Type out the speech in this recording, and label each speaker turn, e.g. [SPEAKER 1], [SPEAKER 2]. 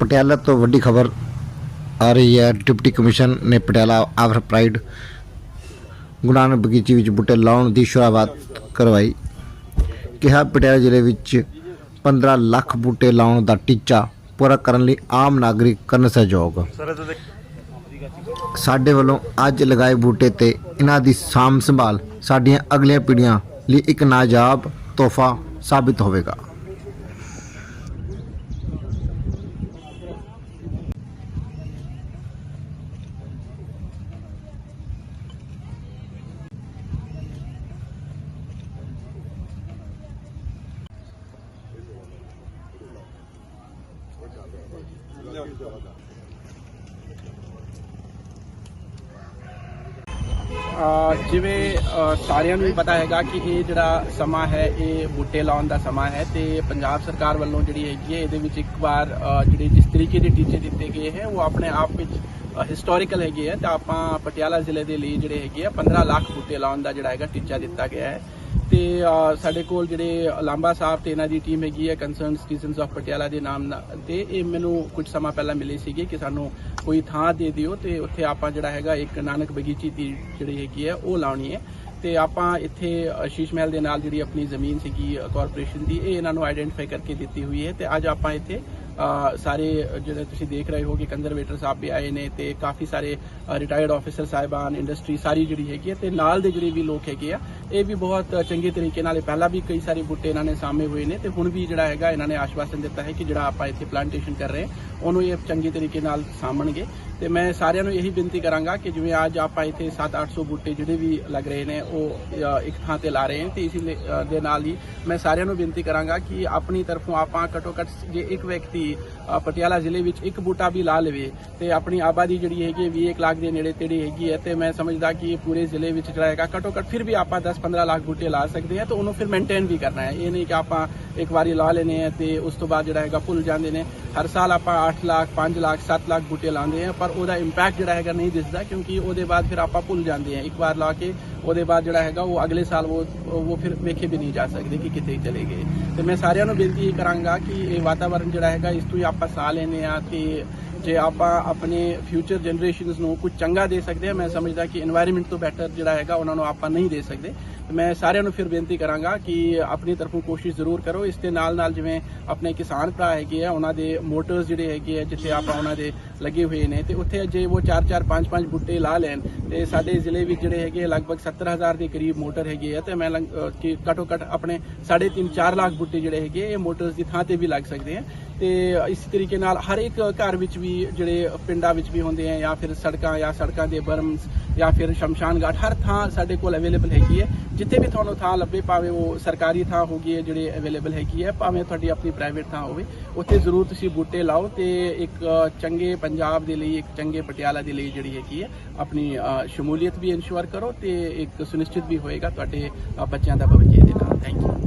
[SPEAKER 1] ਪਟਿਆਲਾ ਤੋਂ ਵੱਡੀ ਖਬਰ ਆ ਰਹੀ ਹੈ। ਡਿਪਟੀ ਕਮਿਸ਼ਨ ਨੇ ਪਟਿਆਲਾ ਆਵਰ ਪ੍ਰਾਈਡ ਗੁਰੂ ਬਗੀਚੀ ਵਿੱਚ ਬੂਟੇ ਲਾਉਣ ਦੀ ਸ਼ੁਰੂਆਤ ਕਰਵਾਈ। ਕਿਹਾ, ਪਟਿਆਲਾ ਜ਼ਿਲ੍ਹੇ ਵਿੱਚ 15 ਲੱਖ ਬੂਟੇ ਲਾਉਣ ਦਾ ਟੀਚਾ ਪੂਰਾ ਕਰਨ ਲਈ ਆਮ ਨਾਗਰਿਕ ਕਰਨ ਸਹਿਯੋਗ। ਸਾਡੇ ਵੱਲੋਂ ਅੱਜ ਲਗਾਏ ਬੂਟੇ ਤੇ ਇਹਨਾਂ ਦੀ ਸਾਂਭ ਸੰਭਾਲ ਸਾਡੀਆਂ ਅਗਲੀਆਂ ਪੀੜ੍ਹੀਆਂ ਲਈ ਇੱਕ ਨਾਜਾਬ ਤੋਹਫਾ ਸਾਬਿਤ ਹੋਵੇਗਾ।
[SPEAKER 2] ਜਿਵੇਂ ਸਾਰਿਆਂ ਨੂੰ ਪਤਾ ਹੈਗਾ ਕਿ ਇਹ ਜਿਹੜਾ ਸਮਾਂ ਹੈ, ਇਹ ਬੂਟੇ ਲਾਉਣ ਦਾ ਸਮਾਂ ਹੈ ਤੇ ਪੰਜਾਬ ਸਰਕਾਰ ਵੱਲੋਂ ਜਿਹੜੀ ਹੈਗੀ ਹੈ, ਇਹਦੇ ਵਿੱਚ ਇੱਕ ਵਾਰ ਜਿਹੜੇ ਜਿਸ ਤਰੀਕੇ ਦੇ ਟੀਚੇ ਦਿੱਤੇ ਗਏ ਹੈ, ਉਹ ਆਪਣੇ ਆਪ ਵਿੱਚ ਹਿਸਟੋਰੀਕਲ ਹੈਗੇ ਹੈ ਤਾਂ ਆਪਾਂ ਪਟਿਆਲਾ ਜ਼ਿਲ੍ਹੇ ਦੇ ਲਈ ਜਿਹੜੇ ਹੈਗੇ ਆ 15 ਲੱਖ ਬੂਟੇ ਲਾਉਣ ਦਾ ਜਿਹੜਾ ਹੈਗਾ ਟੀਚਾ ਦਿੱਤਾ ਗਿਆ ਹੈ। ਤੇ ਸਾਡੇ ਕੋਲ ਜਿਹੜੇ ਲਾਂਬਾ ਸਾਹਿਬ ਤੇ ਇਹਨਾਂ ਦੀ ਟੀਮ ਹੈਗੀ ਹੈ ਕੰਸਰਨ ਸਿਟੀਜ਼ਨਸ ਆਫ ਪਟਿਆਲਾ ਦੇ ਨਾਮ ਤੇ ਇਹ ਮੈਨੂੰ ਕੁਝ ਸਮਾਂ ਪਹਿਲਾਂ ਮਿਲੇ ਸੀਗੇ ਕਿ ਸਾਨੂੰ ਕੋਈ ਥਾਂ ਦੇ ਦਿਓ ਤੇ ਉੱਥੇ ਆਪਾਂ ਜਿਹੜਾ ਹੈਗਾ ਇੱਕ ਨਾਨਕ ਬਗੀਚੀ ਦੀ ਜਿਹੜੀ ਹੈਗੀ ਹੈ, ਉਹ ਲਾਉਣੀ ਹੈ। ਤੇ ਆਪਾਂ ਇੱਥੇ ਸ਼ੀਸ਼ ਮਹਿਲ ਦੇ ਨਾਲ ਜਿਹੜੀ ਆਪਣੀ ਜ਼ਮੀਨ ਸੀਗੀ ਕਾਰਪੋਰੇਸ਼ਨ ਦੀ, ਇਹ ਇਹਨਾਂ ਨੂੰ ਆਈਡੈਂਟੀਫਾਈ ਕਰਕੇ ਦਿੱਤੀ ਹੋਈ ਹੈ। ਤੇ ਅੱਜ ਆਪਾਂ ਇੱਥੇ ਸਾਰੇ, ਜਿਹੜੇ ਤੁਸੀਂ ਦੇਖ ਰਹੇ ਹੋ ਕਿ ਕੰਜ਼ਰਵੇਟਰ ਸਾਹਿਬ ਵੀ ਆਏ ਨੇ ਤੇ ਕਾਫੀ ਸਾਰੇ ਰਿਟਾਇਰਡ ਆਫੀਸਰ ਸਾਹਿਬਾਨ ਇੰਡਸਟਰੀ ਸਾਰੀ ਜਿਹੜੀ ਹੈਗੀ ਹੈ, ਤੇ ਨਾਲ ਦੇ ਜਿਹੜੇ ਵੀ ਲੋਕ ਹੈਗੇ ਆ ਇਹ ਵੀ ਬਹੁਤ ਚੰਗੇ ਤਰੀਕੇ ਨਾਲ ਇਹ ਪਹਿਲਾਂ ਵੀ ਕਈ ਸਾਰੇ ਬੂਟੇ ਇਹਨਾਂ ਨੇ ਸਾਹਮਣੇ ਹੋਏ ਨੇ ਤੇ ਹੁਣ ਵੀ ਜਿਹੜਾ ਹੈਗਾ ਇਹਨਾਂ ਨੇ ਆਸ਼ਵਾਸਨ ਦਿੱਤਾ ਹੈ ਕਿ ਜਿਹੜਾ ਆਪਾਂ ਇੱਥੇ ਪਲਾਂਟੇਸ਼ਨ ਕਰ ਰਹੇ ਹਾਂ ਉਹਨੂੰ ਇਹ ਚੰਗੇ ਤਰੀਕੇ ਨਾਲ ਸਾਂਭਣਗੇ। ਤੇ ਮੈਂ ਸਾਰਿਆਂ ਨੂੰ ਇਹੀ ਬੇਨਤੀ ਕਰਾਂਗਾ ਕਿ ਜਿਵੇਂ ਅੱਜ ਆਪਾਂ ਇੱਥੇ 7-800 ਬੂਟੇ ਜਿਹੜੇ ਵੀ ਲੱਗ ਰਹੇ ਨੇ ਉਹ ਇੱਕ ਥਾਂ ਤੇ ਲਾ ਰਹੇ ਹਾਂ ਤੇ ਇਸੇ ਲਈ, ਦੇ ਨਾਲ ਹੀ ਮੈਂ ਸਾਰਿਆਂ ਨੂੰ ਬੇਨਤੀ ਕਰਾਂਗਾ ਕਿ ਆਪਣੀ ਤਰਫੋਂ ਆਪਾਂ ਘੱਟੋ ਘੱਟ ਜੇ ਇੱਕ ਵਿਅਕਤੀ ਪਟਿਆਲਾ ਜ਼ਿਲ੍ਹੇ ਵਿੱਚ ਇੱਕ ਬੂਟਾ ਵੀ ਲਾ ਲਵੇ ਤੇ ਆਪਣੀ ਆਬਾਦੀ ਜਿਹੜੀ ਹੈਗੀ ਹੈ 20 ਲੱਖ ਦੇ ਨੇੜੇ ਤੇੜੇ ਹੈਗੀ ਹੈ ਤੇ ਮੈਂ ਸਮਝਦਾ ਕਿ ਪੂਰੇ ਜ਼ਿਲ੍ਹੇ ਵਿੱਚ ਜਿਹੜਾ ਹੈਗਾ ਘੱਟੋ ਘੱਟ ਫਿਰ ਵੀ ਆਪਾਂ 10-15 ਲੱਖ ਬੂਟੇ ਲਾ ਸਕਦੇ ਹਾਂ ਤੇ ਉਹਨੂੰ ਫਿਰ ਮੇਨਟੇਨ ਵੀ ਕਰਨਾ ਹੈ। ਇਹ ਨਹੀਂ ਕਿ ਆਪਾਂ ਇੱਕ ਵਾਰੀ ਲਾ ਲੈਨੇ ਆ ਤੇ ਉਸ ਤੋਂ ਬਾਅਦ ਜਿਹੜਾ ਹੈਗਾ ਭੁੱਲ ਜਾਂਦੇ ਨੇ। ਹਰ ਸਾਲ ਆਪਾਂ 8 ਲੱਖ 5 ਲੱਖ 7 ਲੱਖ ਬੂਟੇ ਲਾਉਂਦੇ ਆ ਪਰ ਉਹਦਾ ਇੰਪੈਕਟ ਜਿਹੜਾ ਹੈਗਾ ਨਹੀਂ ਦਿਸਦਾ ਕਿਉਂਕਿ ਉਹਦੇ ਬਾਅਦ ਫਿਰ ਆਪਾਂ ਭੁੱਲ ਜਾਂਦੇ ਆ ਇੱਕ ਵਾਰ ਲਾ ਕੇ ਉਹਦੇ ਬਾਅਦ ਜਿਹੜਾ ਹੈਗਾ ਉਹ ਅਗਲੇ ਸਾਲ ਉਹ ਉਹ ਫਿਰ ਵੇਖੇ ਵੀ ਨਹੀਂ ਜਾ ਸਕਦੇ ਕਿ ਕਿੱਥੇ ਚਲੇ ਗਏ। ਤੇ ਮੈਂ ਸਾਰਿਆਂ ਨੂੰ ਬੇਨਤੀ ਇਹ ਕਰਾਂਗਾ ਕਿ ਇਹ ਵਾਤਾਵਰਣ ਜਿਹੜਾ ਹੈਗਾ ਇਸ ਤੋਂ ਹੀ ਆਪਾਂ ਸਾਹ ਲੈਨੇ ਆ ਤੇ ਜੇ ਆਪਾਂ ਆਪਣੇ ਫਿਊਚਰ ਜਨਰੇਸ਼ਨਸ ਨੂੰ ਕੁਝ ਚੰਗਾ ਦੇ ਸਕਦੇ ਆ, ਮੈਂ ਸਮਝਦਾ ਕਿ এনवायरमेंट ਤੋਂ ਬੈਟਰ ਜਿਹੜਾ ਹੈਗਾ, ਉਹਨਾਂ ਨੂੰ ਆਪਾਂ ਨਹੀਂ ਦੇ ਸਕਦੇ। ਮੈਂ ਸਾਰਿਆਂ ਨੂੰ ਫਿਰ ਬੇਨਤੀ ਕਰਾਂਗਾ ਕਿ ਆਪਣੀ ਤਰਫੋਂ ਕੋਸ਼ਿਸ਼ ਜ਼ਰੂਰ ਕਰੋ। ਇਸ ਦੇ ਨਾਲ ਨਾਲ ਜਿਵੇਂ ਆਪਣੇ ਕਿਸਾਨ ਭਰਾ ਹੈਗੇ ਆ, ਉਹਨਾਂ ਦੇ ਮੋਟਰਸ ਜਿਹੜੇ ਹੈਗੇ ਆ, ਜਿੱਥੇ ਆਪਾਂ ਉਹਨਾਂ ਦੇ ਲੱਗੇ ਹੋਏ ਨੇ, ਤੇ ਉੱਥੇ ਜੇ ਉਹ 4-4 5-5 ਬੁੱਟੇ ਲਾ ਲੈਣ, ਤੇ ਸਾਡੇ ਜ਼ਿਲ੍ਹੇ ਵਿੱਚ ਜਿਹੜੇ ਹੈਗੇ ਲਗਭਗ 70000 ਦੇ ਕਰੀਬ ਮੋਟਰ ਹੈਗੇ ਆ, ਤੇ ਮੈਂ ਕਿ ਘਟੋ ਘਟ ਆਪਣੇ 3.5 4 ਲੱਖ ਬੁੱਟੇ ਜਿਹੜੇ ਹੈਗੇ ਇਹ ਮੋਟਰਸ ਦੀ ਥਾਂ ਤੇ ਵੀ ਲੱਗ ਸਕਦੇ ਆ। ਤੇ ਇਸੇ ਤਰੀਕੇ ਨਾਲ ਹਰ ਇੱਕ ਘਰ ਵਿੱਚ ਵੀ ਜਿਹੜੇ ਪਿੰਡਾਂ ਵਿੱਚ ਵੀ ਹੁੰਦੇ ਆ ਜਾਂ ਫਿਰ ਸੜਕਾਂ ਜਾਂ ਸੜਕਾਂ ਦੇ ਬਰਮਸ ਜਾਂ ਫਿਰ ਸ਼ਮਸ਼ਾਨ ਘਾਟ, ਹਰ ਥਾਂ ਸਾਡੇ ਕੋਲ ਅਵੇਲੇਬਲ ਹੈਗੀ ਹੈ। ਜਿੱਥੇ ਵੀ ਤੁਹਾਨੂੰ ਥਾਂ ਲੱਭੇ, ਭਾਵੇਂ ਉਹ ਸਰਕਾਰੀ ਥਾਂ ਹੋਗੀ ਹੈ ਜਿਹੜੇ ਅਵੇਲੇਬਲ ਹੈਗੀ ਹੈ, ਭਾਵੇਂ ਤੁਹਾਡੀ ਆਪਣੀ ਪ੍ਰਾਈਵੇਟ ਥਾਂ ਹੋਵੇ, ਉੱਥੇ ਜ਼ਰੂਰ ਤੁਸੀਂ ਬੂਟੇ ਲਾਓ ਤੇ ਇੱਕ ਚੰਗੇ ਪੰਜਾਬ ਦੇ ਲਈ, ਇੱਕ ਚੰਗੇ ਪਟਿਆਲਾ ਦੇ ਲਈ ਜਿਹੜੀ ਹੈਗੀ ਹੈ, ਆਪਣੀ ਸ਼ਮੂਲੀਅਤ ਵੀ ਇਨਸ਼ੋਰ ਕਰੋ ਤੇ ਇੱਕ ਸੁਨਿਸ਼ਚਿਤ ਵੀ ਹੋਏਗਾ ਤੁਹਾਡੇ ਬੱਚਿਆਂ ਦਾ ਭਵਿੱਖ ਦੇ ਨਾਲ। Thank you